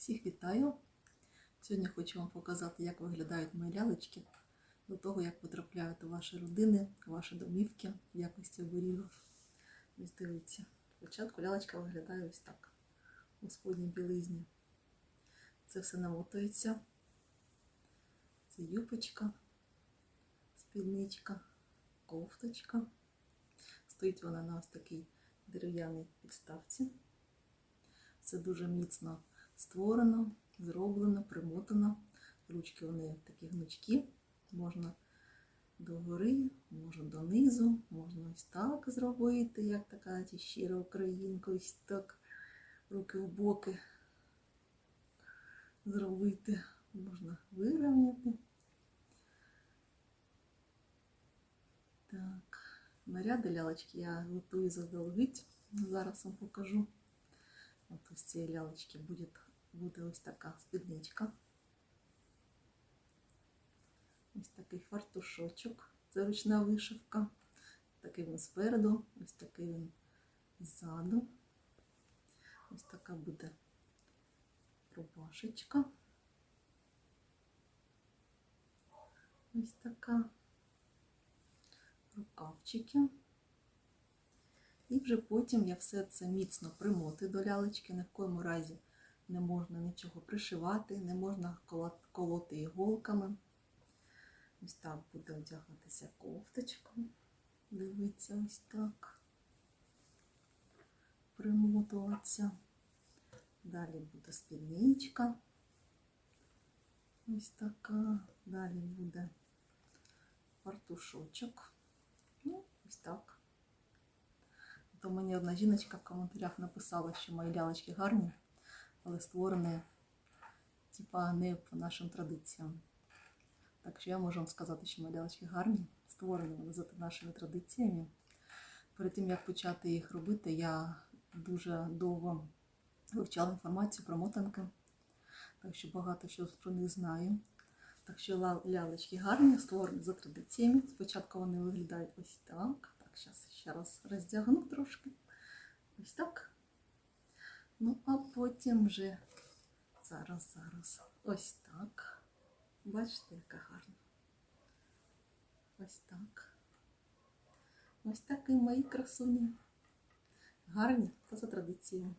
Всіх вітаю! Сьогодні хочу вам показати, як виглядають мої лялечки до того, як потрапляють у ваші родини, у ваші домівки в якості оберігів. Ось дивіться. Спочатку лялечка виглядає ось так. У сподній білизні. Це все намотується. Це юпочка, спідничка, кофточка. Стоїть вона на ось такій дерев'яній підставці. Це дуже міцно створено, зроблено, примотано. Ручки вони такі гнучкі. Можна догори, можна донизу, можна ось так зробити, як така щира українка, ось так руки в боки зробити. Можна вирівняти. Так, наряди лялечки я готую заздалегідь. Зараз вам покажу. От ось цієї лялечки буде, буде ось така спідничка. Ось такий фартушочок. Це ручна вишивка. Такий він спереду, ось такий він ззаду. Ось така буде рубашечка. Ось така рукавчики. І вже потім я все це міцно примоти до лялечки. Ні в коєму разі не можна нічого пришивати, не можна колоти іголками. Ось так буде одягатися кофточка. Дивіться, ось так. Примотуватися. Далі буде спідничка. Ось така. Далі буде фартушочок. Ну, ось так. То мені одна жіночка в коментарях написала, що мої лялечки гарні, але створені типа не по нашим традиціям. Так що я можу вам сказати, що мої лялечки гарні, створені вони за нашими традиціями. Перед тим як почати їх робити, я дуже довго вивчала інформацію про мотанки, так що багато що про них знаю. Так що лялечки гарні, створені за традиціями. Спочатку вони виглядають ось так. Так, зараз ще раз роздягну трошки. Ось так. Ну, а потім вже зараз, зараз. Ось так. Бачите, яка гарна. Ось так. Ось так і мої красуні. Гарні це за традицією.